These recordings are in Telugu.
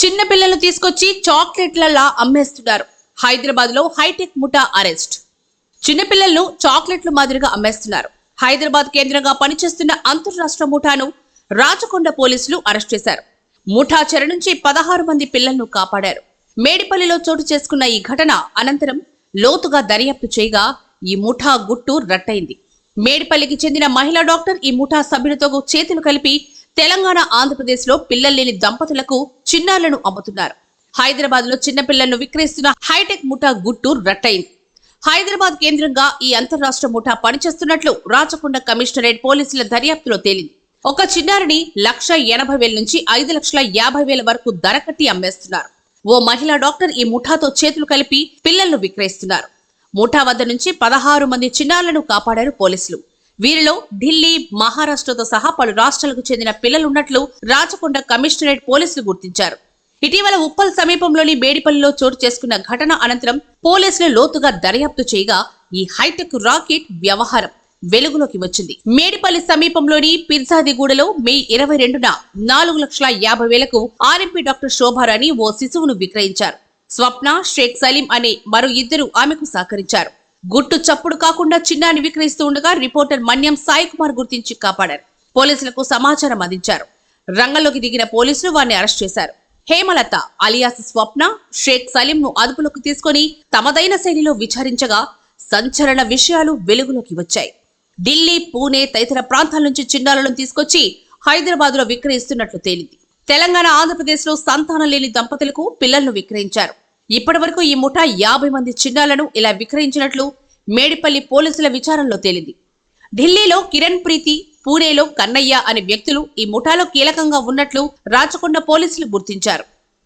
చిన్న పిల్లలు తీసుకొచ్చి చాక్లెట్లలా అమ్మేస్తున్నారు. హైదరాబాద్లో హైటెక్ ముఠా అరెస్ట్. చిన్నపిల్లలను చాక్లెట్లు మాదిరిగా అమ్మేస్తున్నారు. హైదరాబాద్ కేంద్రంగా పనిచేస్తున్న అంతర్రాష్ట్ర ముఠాను రాచకొండ పోలీసులు అరెస్ట్ చేశారు. ముఠా చెర నుంచి పదహారు మంది పిల్లలను కాపాడారు. మేడిపల్లిలో చోటు చేసుకున్న ఈ ఘటన అనంతరం లోతుగా దర్యాప్తు చేయగా ఈ ముఠా గుట్టు రట్టయింది. మేడిపల్లికి చెందిన మహిళా డాక్టర్ ఈ ముఠా సభ్యులతో చేతులు కలిపి తెలంగాణ ఆంధ్రప్రదేశ్లో పిల్లల్లేని దంపతులకు చిన్నారులను అమ్ముతున్నారు. హైదరాబాద్లో చిన్నపిల్లలను విక్రయిస్తున్న హైటెక్ ముఠా గుట్టు రట్టయింది. హైదరాబాద్ కేంద్రంగా ఈ అంతర్రాష్ట్ర ముఠా పనిచేస్తున్నట్లు రాచకొండ కమిషనరేట్ పోలీసుల దర్యాప్తులో తేలింది. ఒక చిన్నారిని లక్ష ఎనభై వేల నుంచి ఐదు లక్షల యాభై వేల వరకు ధర కట్టి అమ్మేస్తున్నారు. ఓ మహిళా డాక్టర్ ఈ ముఠాతో చేతులు కలిపి పిల్లలను విక్రయిస్తున్నారు. ముఠా వద్ద నుంచి పదహారు మంది చిన్నారులను కాపాడారు పోలీసులు. వీరిలో ఢిల్లీ మహారాష్ట్రతో సహా పలు రాష్ట్రాలకు చెందిన పిల్లలున్నట్లు రాచకొండ కమిషనరేట్ పోలీసులు గుర్తించారు. ఇటీవల ఉప్పల్ సమీపంలోని మేడిపల్లిలో చోటు చేసుకున్న ఘటన అనంతరం పోలీసులు లోతుగా దర్యాప్తు చేయగా ఈ హైటెక్ రాకెట్ వ్యవహారం వెలుగులోకి వచ్చింది. మేడిపల్లి సమీపంలోని పిర్జాదిగూడలో మే ఇరవై రెండున నాలుగు లక్షల యాభై వేలకు ఆర్ఎంపీ డాక్టర్ శోభారాణి ఓ శిశువును విక్రయించారు. స్వప్న షేక్ సలీం అనే మరో ఇద్దరు ఆమెకు సహకరించారు. గుట్టు చప్పుడు కాకుండా చిన్నాన్ని విక్రయిస్తూ ఉండగా రిపోర్టర్ మన్యం సాయి కుమార్ గుర్తించి కాపాడారు. పోలీసులకు సమాచారం అందించారు. రంగంలోకి దిగిన పోలీసులు వారిని అరెస్ట్ చేశారు. హేమలత అలియాస్ స్వప్న షేక్ సలీం ను అదుపులోకి తీసుకొని తమదైన శైలిలో విచారించగా సంచలన విషయాలు వెలుగులోకి వచ్చాయి. ఢిల్లీ పూణే తదితర ప్రాంతాల నుంచి చిన్నారులను తీసుకొచ్చి హైదరాబాద్లో విక్రయిస్తున్నట్లు తేలింది. తెలంగాణ ఆంధ్రప్రదేశ్లో సంతానం లేని దంపతులకు పిల్లలను విక్రయించారు. ఇప్పటివరకు ఈ ముఠా యాభై మంది చిన్నాలను ఇలా విక్రయించినట్లు మేడిపల్లి పోలీసుల విచారణలో తేలింది. ఢిల్లీలో కిరణ్ ప్రీతి పూణేలో కన్నయ్య అనే వ్యక్తులు ఈ ముఠాలో కీలకంగా ఉన్నట్లు రాచకొండ పోలీసులు గుర్తించారు.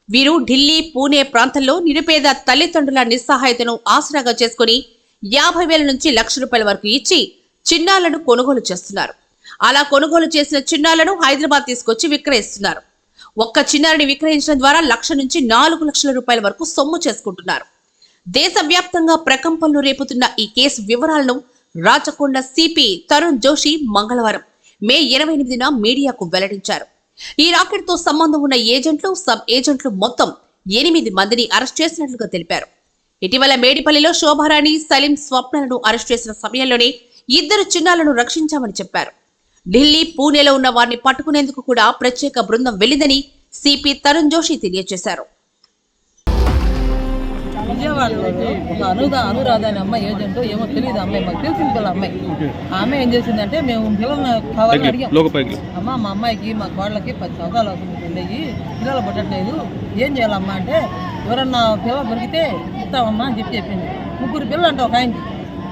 వీరు ఢిల్లీ పూణే ప్రాంతంలో నిరుపేద తల్లిదండ్రుల నిస్సహాయతను ఆసరాగా చేసుకుని యాభై వేల నుంచి లక్ష రూపాయల వరకు ఇచ్చి చిన్నాలను కొనుగోలు చేస్తున్నారు. అలా కొనుగోలు చేసిన చిన్నాలను హైదరాబాద్ తీసుకొచ్చి విక్రయిస్తున్నారు. ఒక్క చిన్నారిని విక్రయించడం ద్వారా లక్ష నుంచి నాలుగు లక్షల రూపాయల వరకు సొమ్ము చేసుకుంటున్నారు. దేశవ్యాప్తంగా ప్రకంపనలు రేపుతున్న ఈ కేసు వివరాలను రాచకొండ సిపి తరుణ్ జోషి మంగళవారం మే ఇరవై ఎనిమిదిన మీడియాకు వెల్లడించారు. ఈ రాకెట్తో సంబంధం ఉన్న ఏజెంట్లు సబ్ ఏజెంట్లు మొత్తం ఎనిమిది మందిని అరెస్ట్ చేసినట్లుగా తెలిపారు. ఇటీవల మేడిపల్లిలో శోభారాణి సలీం స్వప్నలను అరెస్ట్ చేసిన సమయంలోనే ఇద్దరు చిన్నాలను రక్షించామని చెప్పారు. ఢిల్లీ పూణేలో ఉన్న వారిని పట్టుకునేందుకు కూడా ప్రత్యేక బృందం వెళ్ళిందని సిపి తరుణ్ జోషి తెలియజేశారు. విజయవాడలో ఒక అనుద అనురాధ అనే అమ్మాయి ఏజెంట్ ఏమో తెలియదు అమ్మాయి మాకు తెలిసింది పిల్ల అమ్మాయి. ఆ అమ్మాయి ఏం చేసిందంటే మేము పిల్లల్ని కావాలని అడిగాం. అమ్మ మా అమ్మాయికి మా కోళ్ళకి పది సంవత్సరాలు అవుతుంది పిల్లలు పుట్టట్లేదు. ఏం చేయాలమ్మా అంటే ఎవరన్నా పిల్ల దొరికితే ఇస్తామమ్మా అని చెప్పి చెప్పింది. ముగ్గురు పిల్లలు అంట ఒక ఆయనకి.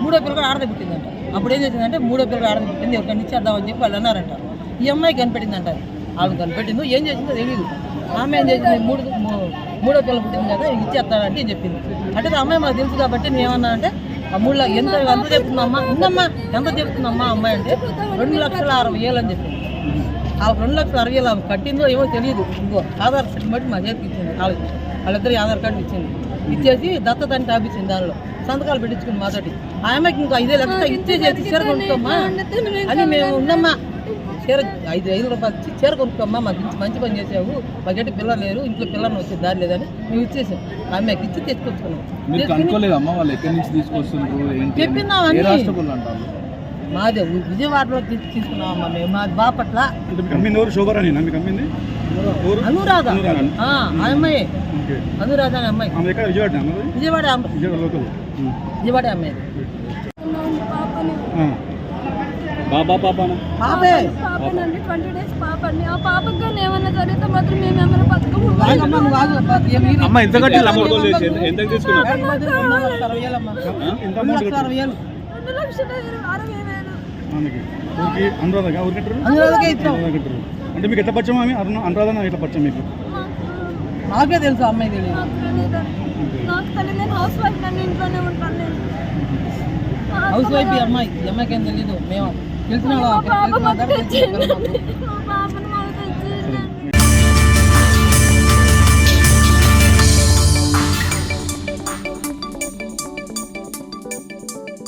మూడో పిల్ల కూడా ఆడద పుట్టిందంట. అప్పుడు ఏం చేసిందంటే మూడో పిల్లలు ఆడద పుట్టింది ఎవరికైనా ఇచ్చేద్దామని చెప్పి వాళ్ళు అన్నారంట. ఈ అమ్మాయి కనిపెట్టిందంట. అది. ఆమె కనిపెట్టిందో ఏం చేసిందో తెలియదు ఆమె ఏం చేసింది? మూడు మూడో పిల్ల పుట్టింది కదా ఇచ్చేస్తాడంటే ఏం చెప్పింది. అంటే అమ్మాయి మాకు తెలుసు కాబట్టి నేను ఏమన్నా అంటే ఆ మూడు ఎంత ఎంత చెప్తుందమ్మా? ఉందమ్మా ఎంత చెప్తుందమ్మా అమ్మాయి అంటే రెండు లక్షల అరవై వేలు అని చెప్పింది. ఆ రెండు లక్షల అరవై వేలు కట్టిందో ఏమో తెలియదు ఇంకో ఆధార్ కార్డు బట్టి మా చేతికి ఇచ్చింది వాళ్ళకి వాళ్ళిద్దరు ఆధార్ కార్డు ఇచ్చింది. ఇచ్చేసి దత్తత అని టాపిచ్చింది దానిలో. సంతకాలు పెట్టించుకుంది మాతోటి. ఆ అమ్మాయికి ఇంకా ఐదే లక్షలు ఇచ్చేసి చీర కొనుక్కోమ్మా. అని మేము ఉందమ్మా చీర ఐదు ఐదు రూపాయలు ఇచ్చి చీర కొనుక్కోమ్మా. మాకు మంచి పని చేసావు. మాకంటే పిల్లలు లేరు. ఇంట్లో పిల్లలు వచ్చే దారి లేదని మేము ఇచ్చేసాం. ఆ అమ్మాయికి ఇచ్చి తెచ్చుకొచ్చుకున్నాం. మీరు మాదే విజయవాడలో తీసు- తీసుకున్నామమ్మా మేము. మాది బాపట్ల. అనురాధ. అమ్మాయి. అనురాధ అనే అమ్మాయి. విజయవాడ విజయవాడ అమ్మాయి బాబా పాపానా? పాపే. పాపనండి ట్వంటీ డేస్ పాపండి ఆ పాపకి కానీ ఏమన్నా జరిగితే మాత్రం మేము ఏమైనా బతకము? అమ్మ ఎంత అమ్మకు? ఎంత తీసుకున్నారు? అనురాధగా? ఊరికి కట్టరు? అనురాధకే ఇచ్చాం అనురాధ కట్టరు. అంటే మీకు ఎట్లా పరిచయం ఆమె? అరుణ అనురాధన ఎట్లా పరిచయం మీకు? మాకు నాకే తెలుసు అమ్మాయి తెలియదు. తెలీదు. హౌస్ వైఫ్ అమ్మాయి అమ్మాయికి ఏం తెలియదు మేము తెలిసిన